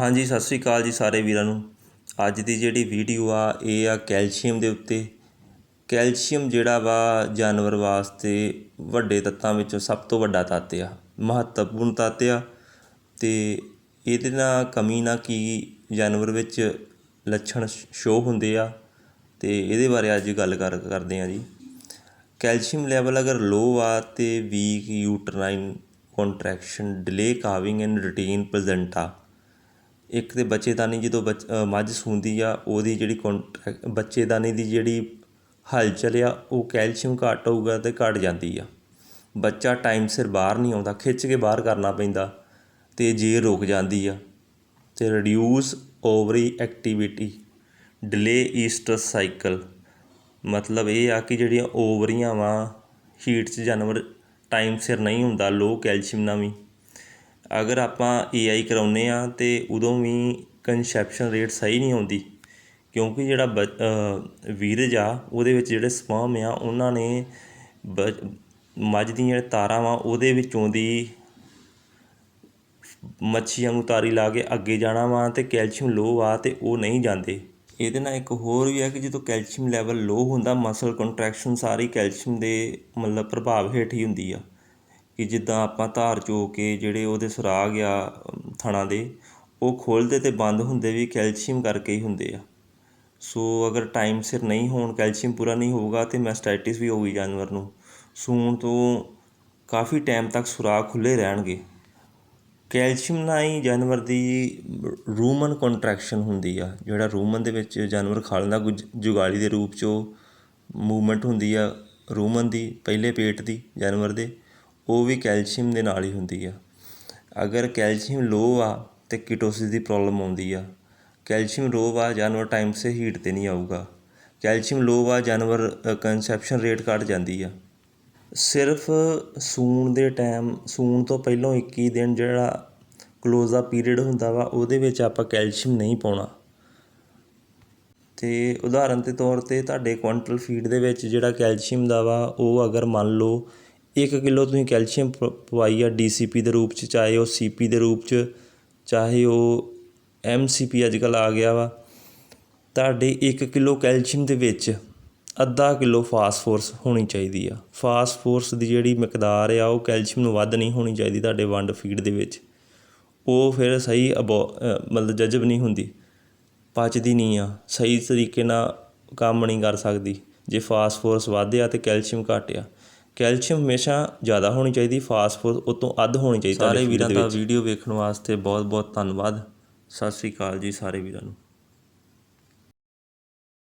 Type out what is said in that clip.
ਹਾਂਜੀ, ਸਤਿ ਸ੍ਰੀ ਅਕਾਲ ਜੀ ਸਾਰੇ ਵੀਰਾਂ ਨੂੰ। ਅੱਜ ਦੀ ਜਿਹੜੀ ਵੀਡੀਓ ਆ, ਇਹ ਆ ਕੈਲਸ਼ੀਅਮ ਦੇ ਉੱਤੇ। ਕੈਲਸ਼ੀਅਮ ਜਿਹੜਾ ਵਾ, ਜਾਨਵਰ ਵਾਸਤੇ ਵੱਡੇ ਤੱਤਾਂ ਵਿੱਚੋਂ ਸਭ ਤੋਂ ਵੱਡਾ ਤੱਤ ਆ, ਮਹੱਤਵਪੂਰਨ ਤੱਤ ਆ। ਤੇ ਇਹਦੇ ਨਾਲ ਕਮੀ ਨਾ ਕੀ, ਜਾਨਵਰ ਵਿੱਚ ਲੱਛਣ ਸ਼ੋ ਹੁੰਦੇ ਆ। ਤੇ ਇਹਦੇ ਬਾਰੇ ਅੱਜ ਗੱਲ ਕਰ, ਕਰਦੇ ਆ ਜੀ। ਕੈਲਸ਼ੀਅਮ ਲੈਵਲ ਅਗਰ ਲੋ ਆ, ਤੇ weak uterine contraction delay calving and routine placenta ਇੱਕ ਤਾਂ ਬੱਚੇਦਾਨੀ ਜਦੋਂ ਬੱਚ ਮੱਝ ਸੂੰਦੀ ਆ, ਉਹਦੀ ਜਿਹੜੀ ਕੰਟਰੈਕ ਬੱਚੇਦਾਨੀ ਦੀ ਜਿਹੜੀ ਹਲਚਲ ਆ, ਉਹ ਕੈਲਸ਼ੀਅਮ ਘੱਟ ਹੋਊਗਾ ਅਤੇ ਘਟ ਜਾਂਦੀ ਆ। ਬੱਚਾ ਟਾਈਮ ਸਿਰ ਬਾਹਰ ਨਹੀਂ ਆਉਂਦਾ, ਖਿੱਚ ਕੇ ਬਾਹਰ ਕਰਨਾ ਪੈਂਦਾ ਅਤੇ ਜੇ ਰੁਕ ਜਾਂਦੀ ਆ, ਤੇ reduce ovary activity delay oestrus cycle ਮਤਲਬ ਇਹ ਆ ਕਿ ਜਿਹੜੀਆਂ ਓਵਰੀਆਂ ਵਾ ਹੀਟ 'ਚ ਜਾਨਵਰ ਟਾਈਮ ਸਿਰ ਨਹੀਂ ਹੁੰਦਾ ਲੋ ਕੈਲਸ਼ੀਅਮ ਨਾਲ ਵੀ। ਅਗਰ ਆਪਾਂ ਏ ਆਈ ਕਰਾਉਂਦੇ ਹਾਂ ਤਾਂ ਉਦੋਂ ਵੀ ਕਨਸੈਪਸ਼ਨ ਰੇਟ ਸਹੀ ਨਹੀਂ ਆਉਂਦੀ, ਕਿਉਂਕਿ ਜਿਹੜਾ ਬ- ਵੀਰਜ ਆ, ਉਹਦੇ ਵਿੱਚ ਜਿਹੜੇ ਸਪਰਮ ਆ, ਉਹਨਾਂ ਨੇ ਬ- ਮੱਝ ਦੀਆਂ ਜਿਹੜੇ ਤਾਰਾਂ ਵਾ, ਉਹਦੇ ਵਿੱਚੋਂ ਦੀ ਮੱਛੀਆਂ ਨੂੰ ਤਾਰੀ ਲਾ ਕੇ ਅੱਗੇ ਜਾਣਾ ਵਾ ਤੇ ਕੈਲਸ਼ੀਅਮ ਲੋ ਆ ਤੇ ਉਹ ਨਹੀਂ ਜਾਂਦੇ। ਇਹਦੇ ਨਾਲ ਇੱਕ ਹੋਰ ਵੀ ਹੈ ਕਿ ਜਦੋਂ ਕੈਲਸ਼ੀਅਮ ਲੈਵਲ ਲੋ ਹੁੰਦਾ ਮਸਲ ਕੰਟਰੈਕਸ਼ਨ ਸਾਰੀ ਕੈਲਸ਼ੀਅਮ ਦੇ ਮਤਲਬ ਪ੍ਰਭਾਵ ਹੇਠ ਹੀ ਹੁੰਦੀ ਆ। ਕਿ ਜਿੱਦਾਂ ਆਪਾਂ ਧਾਰ ਚੋ ਕੇ ਜਿਹੜੇ ਉਹਦੇ ਸੁਰਾਗ ਆ ਥਣਾਂ ਦੇ, ਉਹ ਖੋਲ੍ਹਦੇ ਅਤੇ ਬੰਦ ਹੁੰਦੇ ਵੀ ਕੈਲਸ਼ੀਅਮ ਕਰਕੇ ਹੀ ਹੁੰਦੇ ਆ। ਸੋ ਅਗਰ ਟਾਈਮ ਸਿਰ ਨਹੀਂ ਹੋਣ, ਕੈਲਸ਼ੀਅਮ ਪੂਰਾ ਨਹੀਂ ਹੋਊਗਾ ਤੇ ਮੈਸਟਾਈਟਿਸ ਵੀ ਹੋਊਗੀ ਜਾਨਵਰ ਨੂੰ। ਸੂਣ ਤੋਂ ਕਾਫੀ ਟਾਈਮ ਤੱਕ ਸੁਰਾਗ ਖੁੱਲੇ ਰਹਿਣਗੇ। ਕੈਲਸ਼ੀਅਮ ਨਾਲ ਹੀ ਜਾਨਵਰ ਦੀ ਰੂਮਨ ਕੰਟਰੈਕਸ਼ਨ ਹੁੰਦੀ ਆ। ਜਿਹੜਾ ਰੂਮਨ ਦੇ ਵਿੱਚ ਜਾਨਵਰ ਖਾ ਦਾ ਕੁਝ ਜੁਗਾਲੀ ਦੇ ਰੂਪ 'ਚ ਮੂਵਮੈਂਟ ਹੁੰਦੀ ਆ ਰੂਮਨ ਦੀ, ਪਹਿਲੇ ਪੇਟ ਦੀ ਜਾਨਵਰ ਦੇ। ਉਹ ਵੀ ਕੈਲਸ਼ੀਅਮ ਦੇ ਨਾਲ ਹੀ ਹੁੰਦੀ ਆ। ਅਗਰ ਕੈਲਸ਼ੀਅਮ ਲੋ ਆ ਤੇ ਕੀਟੋਸਿਸ ਦੀ ਪ੍ਰੋਬਲਮ ਆਉਂਦੀ ਆ। ਕੈਲਸ਼ੀਅਮ ਲੋ ਆ ਜਾਨਵਰ ਟਾਈਮ ਸੇ ਹੀਟ ਤੇ ਨਹੀਂ ਆਊਗਾ। ਕੈਲਸ਼ੀਅਮ ਲੋ ਆ ਜਾਨਵਰ ਕੰਸੈਪਸ਼ਨ ਰੇਟ ਘਟ ਜਾਂਦੀ ਆ। ਸਿਰਫ ਸੂਣ ਦੇ ਟਾਈਮ, ਸੂਣ ਤੋਂ ਪਹਿਲਾਂ 21 ਦਿਨ ਜਿਹੜਾ ਕਲੋਜ਼ ਦਾ ਪੀਰੀਅਡ ਹੁੰਦਾ ਵਾ, ਉਹਦੇ ਵਿੱਚ ਆਪਾਂ ਕੈਲਸ਼ੀਅਮ ਨਹੀਂ ਪਾਉਣਾ। ਤੇ ਉਦਾਹਰਨ ਦੇ ਤੌਰ ਤੇ ਤੁਹਾਡੇ ਕੁਆਂਟਲ ਫੀਡ ਦੇ ਵਿੱਚ ਜਿਹੜਾ ਕੈਲਸ਼ੀਅਮ ਦਾ ਵਾ, ਉਹ ਅਗਰ ਮੰਨ ਲਓ ਇੱਕ ਕਿਲੋ ਤੁਸੀਂ ਕੈਲਸ਼ੀਅਮ ਪ- ਪਵਾਈ ਆ ਡੀ ਸੀ ਪੀ ਦੇ ਰੂਪ ਚ, ਚਾਹੇ ਉਹ ਸੀ ਪੀ ਦੇ ਰੂਪ ਚ, ਚਾਹੇ ਉਹ ਐੱਮ ਸੀ ਪੀ ਅੱਜ ਕੱਲ੍ਹ ਆ ਗਿਆ ਵਾ। ਤੁਹਾਡੇ 1 ਕਿਲੋ ਕੈਲਸ਼ੀਅਮ ਦੇ ਵਿੱਚ ਅੱਧਾ ਕਿਲੋ ਫਾਸਫੋਰਸ ਹੋਣੀ ਚਾਹੀਦੀ ਆ। ਫਾਸਫੋਰਸ ਦੀ ਜਿਹੜੀ ਮਿਕਦਾਰ ਆ, ਉਹ ਕੈਲਸ਼ੀਅਮ ਨੂੰ ਵੱਧ ਨਹੀਂ ਹੋਣੀ ਚਾਹੀਦੀ ਤੁਹਾਡੇ ਵੰਡ ਫੀਡ ਦੇ ਵਿੱਚ। ਉਹ ਫਿਰ ਸਹੀ ਅਬੋ ਮਤਲਬ ਜਜ਼ਬ ਨਹੀਂ ਹੁੰਦੀ। ਪਚਦੀ ਨਹੀਂ ਆ। ਸਹੀ ਤਰੀਕੇ ਨਾਲ ਕੰਮ ਨਹੀਂ ਕਰ ਸਕਦੀ। ਜੇ ਫਾਸਫੋਰਸ ਵੱਧ ਆ ਤੇ ਕੈਲਸ਼ੀਅਮ ਘੱਟ ਆ। ਕੈਲਸ਼ੀਅਮ ਹਮੇਸ਼ਾ ਜ਼ਿਆਦਾ ਹੋਣੀ ਚਾਹੀਦੀ ਫਾਸਫੋਰਸ ਉਹ ਤੋਂ ਅੱਧ ਹੋਣੀ ਚਾਹੀਦੀ ਸਾਰੇ ਵੀਰਾਂ ਦਾ ਵੀਡੀਓ ਵੇਖਣ ਵਾਸਤੇ ਬਹੁਤ ਬਹੁਤ ਧੰਨਵਾਦ। ਸਤਿ ਸ੍ਰੀ ਅਕਾਲ ਜੀ ਸਾਰੇ ਵੀਰਾਂ ਨੂੰ।